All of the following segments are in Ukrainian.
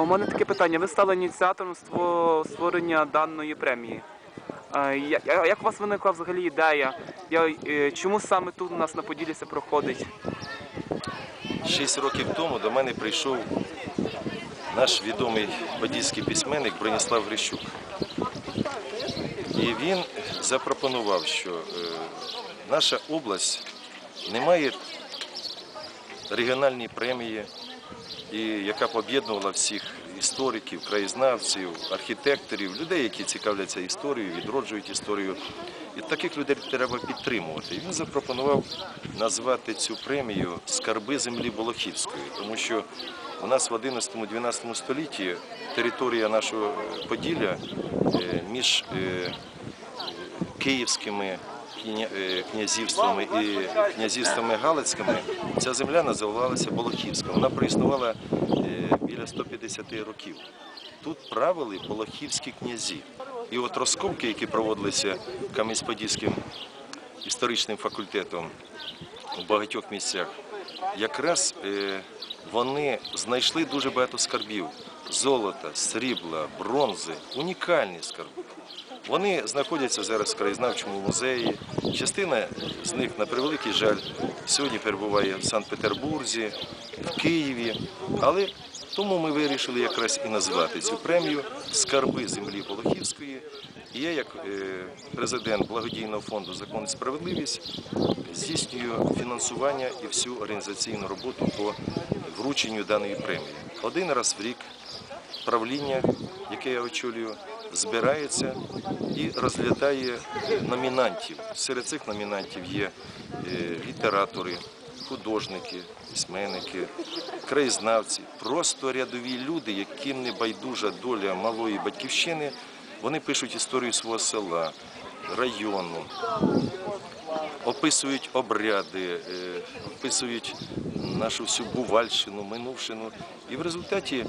У мене таке питання. Ви стали ініціатором створення даної премії. Е, Як у вас виникла взагалі ідея? Е, Чому саме тут у нас на Поділлі це проходить? Шість років тому до мене прийшов наш відомий подільський письменник Броніслав Грищук. І він запропонував, що е, наша область не має регіональної премії, і яка об'єднувала всіх істориків, краєзнавців, архітекторів, людей, які цікавляться історією, відроджують історію. І таких людей треба підтримувати. І він запропонував назвати цю премію Скарби землі Болохівської, тому що у нас в 11-12 столітті територія нашого Поділля е, між е, київськими князівствами і князівствами Галицькими ця земля називалася Болохівська. Вона проіснувала е, біля 150 років. Тут правили Болохівські князі. І от розкопки, які проводилися Кам'янець-Подільським історичним факультетом у багатьох місцях, якраз е, вони знайшли дуже багато скарбів: золота, срібла, бронзи, унікальні скарби. Вони знаходяться зараз в краєзнавчому музеї. Частина з них, на превеликий жаль, сьогодні перебуває в Санкт-Петербурзі, в Києві. Але тому ми вирішили якраз і назвати цю премію Скарби землі Болохівської. І я, як е, президент благодійного фонду Закон і справедливість, здійснюю фінансування і всю організаційну роботу по врученню даної премії. Один раз в рік правління, яке я очолюю, збирається і розглядає номінантів. Серед цих номінантів є е, літератори, художники, письменники, краєзнавці, просто рядові люди, яким не байдужа доля малої батьківщини. Вони пишуть історію свого села, району, описують обряди, е, описують нашу всю бувальщину, минувшину. І в результаті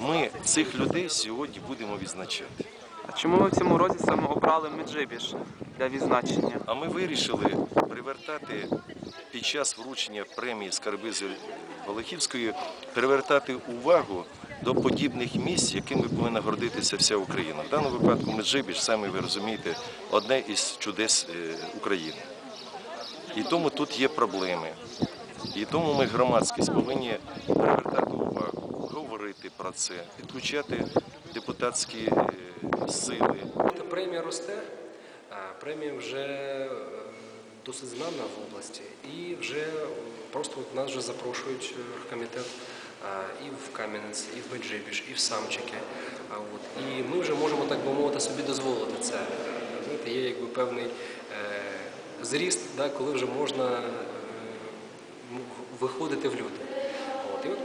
ми цих людей сьогодні будемо відзначати. А чому ви в цьому році саме обрали Меджибіж для відзначення? А ми вирішили привертати під час вручення премії Скарби з Волохівської, привертати увагу до подібних місць, якими повинна гордитися вся Україна. В даному випадку Меджибіж, саме ви розумієте, одне із чудес е, України. І тому тут є проблеми. І тому ми громадськість повинні привертати про це, підключати депутатські е, сили, премія росте, премія вже е, досить знана в області. І вже е, просто нас вже запрошують оргкомітет а, і в Кам'янець, і в Меджибіж, і в Самчики. І ми вже можемо, так би мовити, собі дозволити це. Є якби певний зріст, коли вже можна виходити в люди. І от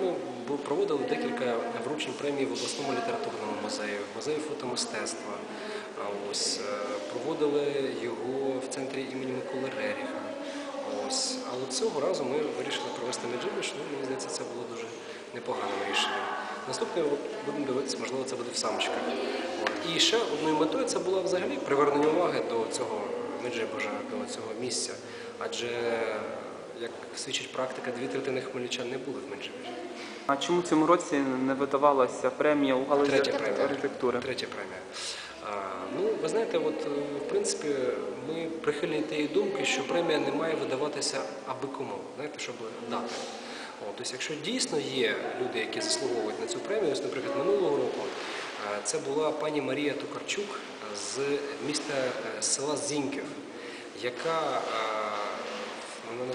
ми проводили декілька вручень премій в обласному літературному музеї, в музеї фотомистецтва. Ось е, проводили його в центрі імені Миколи Реріха. Ось. А от цього разу ми вирішили провести Меджибіж, ну, мені здається, це було дуже непоганим рішенням. Наступне будемо дивитися, можливо, це буде в Самчиках. От. І ще одною метою це була взагалі привернення уваги до цього Меджибожа, до цього місця. Адже, як свідчить практика, дві третини хмельничан не були в Меджибіжі. А чому в цьому році не видавалася премія у галузі Третя премія. архітектури? Третя премія. А, ну, ви знаєте, от е, в принципі ми прихильні тієї думки, що премія не має видаватися аби кому, знаєте, щоб дати. Тобто, якщо дійсно є люди, які заслуговують на цю премію, ось, наприклад, минулого року е, це була пані Марія Токарчук з міста е, з села Зіньків, яка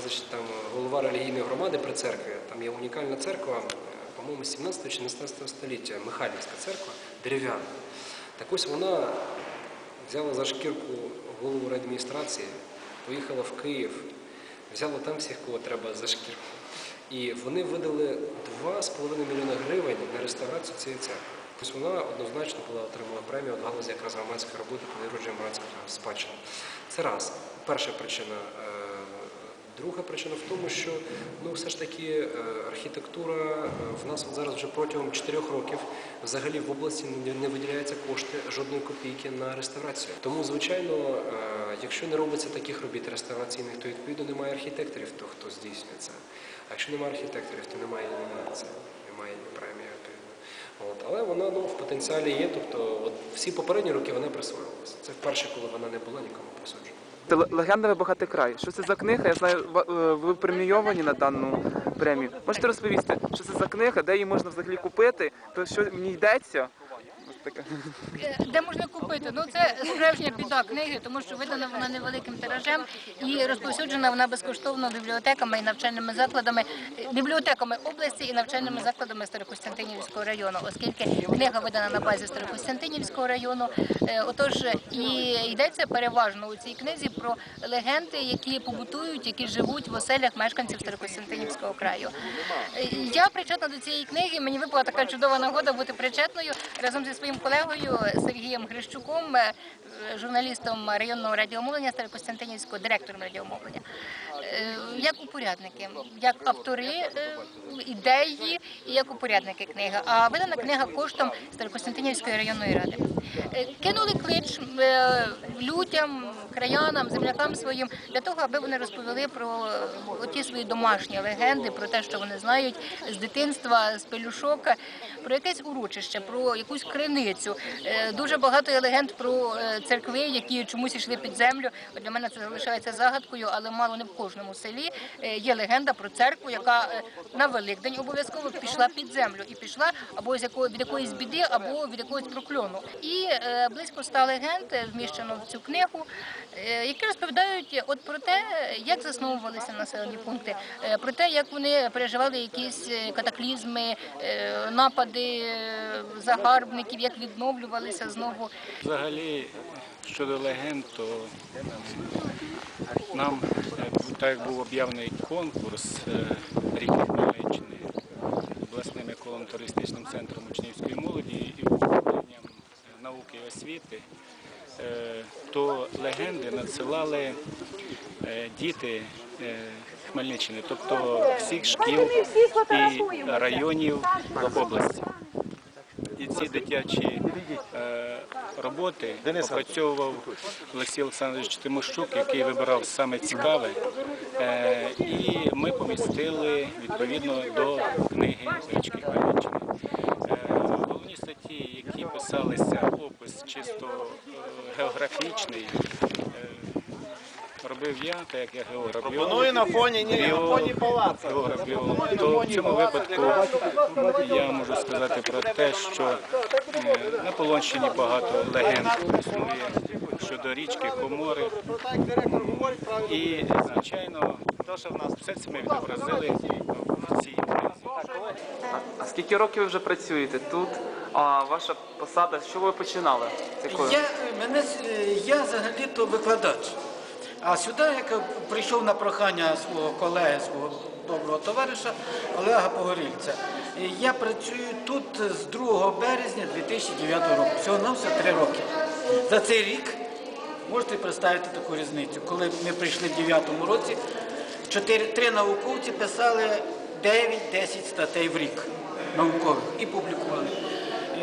значить, там голова релігійної громади при церкві. Там є унікальна церква, е, по-моєму, 17 чи 16 століття, Михайлівська церква, дерев'яна. Так ось вона взяла за шкірку голову адміністрації, поїхала в Київ, взяла там всіх, кого треба за шкірку. І вони видали 2,5 мільйона гривень на реставрацію цієї церкви. Тобто вона однозначно була отримала премію від галузі якраз громадської роботи по відродженню громадської спадщини. Це раз. Перша причина. Друга причина в тому, що ну все ж таки е, архітектура е, в нас зараз вже протягом 4 років взагалі в області не, виділяються кошти жодної копійки на реставрацію. Тому, звичайно, е, якщо не робиться таких робіт реставраційних, то відповідно немає архітекторів, то хто здійснює це. А якщо немає архітекторів, то немає номінації, немає премії. От, але вона ну, в потенціалі є. Тобто, от всі попередні роки вона присвоювалася. Це вперше, коли вона не була нікому присуджена. Легенда багатий край. Що це за книга? Я знаю, е, ви премійовані на дану премію. Можете розповісти, що це за книга, де її можна взагалі купити? То що мені йдеться? Таке. Де можна купити? Ну це справжня біда книги, тому що видана вона невеликим тиражем і розповсюджена вона безкоштовно бібліотеками і навчальними закладами, бібліотеками області і навчальними закладами Старокостянтинівського району, оскільки книга видана на базі Старокостянтинівського району. Е, Отож, і йдеться переважно у цій книзі про легенди, які побутують, які живуть в оселях мешканців Старокостянтинівського краю. Е, Я причетна до цієї книги. Мені випала така чудова нагода бути причетною разом зі своїм колегою Сергієм Грищуком, е, журналістом районного радіомовлення Старокостянтинівського, директором радіомовлення. Е, Як упорядники, як автори е, ідеї і як упорядники книги. А видана книга коштом Старокостянтинівської районної ради. Кинули клич людям, краянам, землякам своїм для того, аби вони розповіли про ті свої домашні легенди, про те, що вони знають з дитинства, з пелюшок, про якесь урочище, про якусь криницю. Е, Дуже багато є легенд про е, церкви, які чомусь йшли під землю. Для мене це залишається загадкою, але мало не в кожному селі е, є легенда про церкву, яка на Великдень обов'язково пішла під землю і пішла або з якого від якоїсь біди, або від якогось прокльону. І близько ста легенд вміщено в цю книгу, які розповідають от про те, як засновувалися населені пункти, е, про те, як вони переживали якісь е, катаклізми, е, напади е, загарбників, як відновлювалися знову. Взагалі, щодо легенд, то нам, е, так як був об'явлений конкурс е, рік Хмельниччини обласним еколого-туристичним центром учнівської молоді і е, науки і освіти, е, то легенди надсилали е, діти е, Хмельниччини, тобто всіх шкіл і районів області. І ці дитячі роботи опрацьовував Олексій Олександрович Тимощук, який вибирав саме цікаве. І ми помістили відповідно до книги «Річки Хмельниччини». Чисто е, географічний. е, Робив я, так як я географ. Пропоную на фоні, ні, на фоні палацу. Географ біолог. То в цьому випадку я можу сказати про те, що е, на Полонщині багато легенд існує щодо річки Хомори. І, звичайно, все це ми відобразили в цій. А скільки років ви вже працюєте тут? А ваша посада, чого ви починали? Я, мене, я взагалі-то викладач. А сюди я прийшов на прохання свого колеги, свого доброго товариша Олега Погорільця. Я працюю тут з 2 березня 2009 року. Всього на все три роки. За цей рік можете представити таку різницю. Коли ми прийшли в 2009 році, чотири, три науковці писали 9-10 статей в рік наукових і публікували.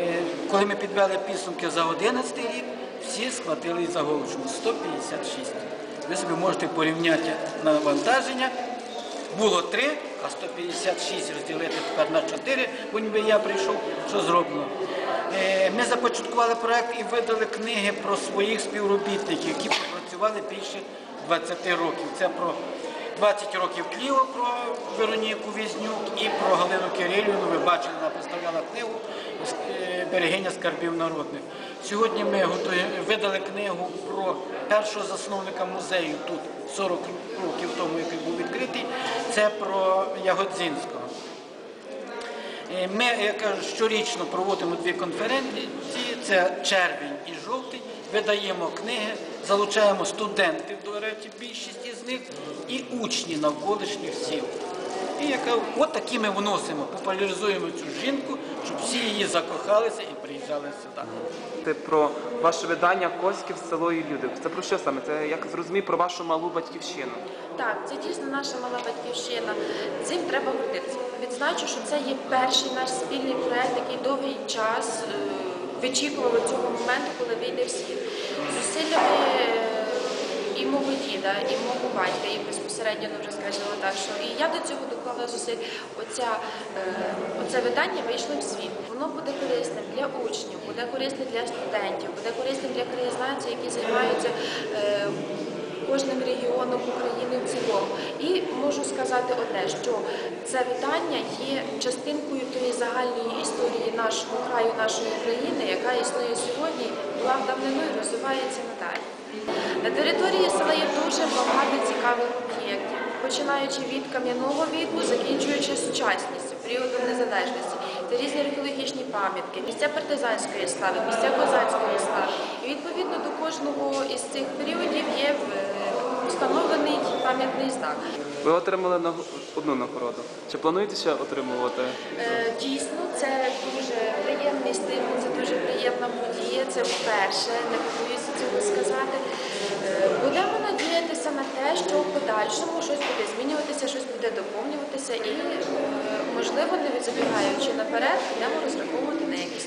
Е, Коли ми підвели підсумки за 11 рік, всі схватили за голову 156. Ви собі можете порівняти навантаження. Було 3, а 156 розділити тепер на 4, бо ніби я прийшов, що зроблено. Е, Ми започаткували проект і видали книги про своїх співробітників, які пропрацювали більше 20 років. Це про 20 років Кліо про Вероніку Візнюк і про Галину Кирилівну. Ви бачили, вона представляла книгу е, Берегиня скарбів народних. Сьогодні ми видали книгу про першого засновника музею тут 40 років тому, який був відкритий. Це про Ягодзінського. Е, Ми я кажу, щорічно проводимо дві конференції. Це червень і жовтень. Видаємо книги, залучаємо студентів, до речі, більшість із них, і учні навколишніх сіл. І яка от такі ми вносимо, популяризуємо цю жінку, щоб всі її закохалися і приїжджали сюди. Це про ваше видання Коськів, село і люди. Це про що саме? Це як зрозумів про вашу малу батьківщину. Так, це дійсно наша мала батьківщина. Цим треба гордитися. Відзначу, що це є перший наш спільний проект, який довгий час е, вичікували цього моменту, коли вийде в світ. Зусиллями е, і мого діда, і мого батька, і безпосередньо ну, вже так, що і я до цього доклала зусиль. Оця, е, оце видання вийшло в світ. Воно буде корисним для учнів, буде корисним для студентів, буде корисним для краєзнавців, які займаються. Е, Кожним регіоном України в цілому. І можу сказати одне, що це видання є частинкою тої загальної історії нашого краю, нашої країни, яка існує сьогодні, була давнину і розвивається надалі. На території села є дуже багато цікавих об'єктів, починаючи від кам'яного віку, закінчуючи сучасністю, періодом незалежності. Це різні археологічні пам'ятки, місця партизанської слави, місця козацької слави. І відповідно до кожного із цих періодів є встановлений пам'ятний знак. Ви отримали наг- одну нагороду. Чи плануєте ще отримувати? Е, Дійсно, це дуже приємний стимул, це дуже приємна подія. Це вперше, не боюся цього сказати. Е, Будемо надіятися на те, що в подальшому щось буде змінюватися, щось буде доповнюватися і, е, можливо, не забігаючи наперед, будемо розраховувати на якісь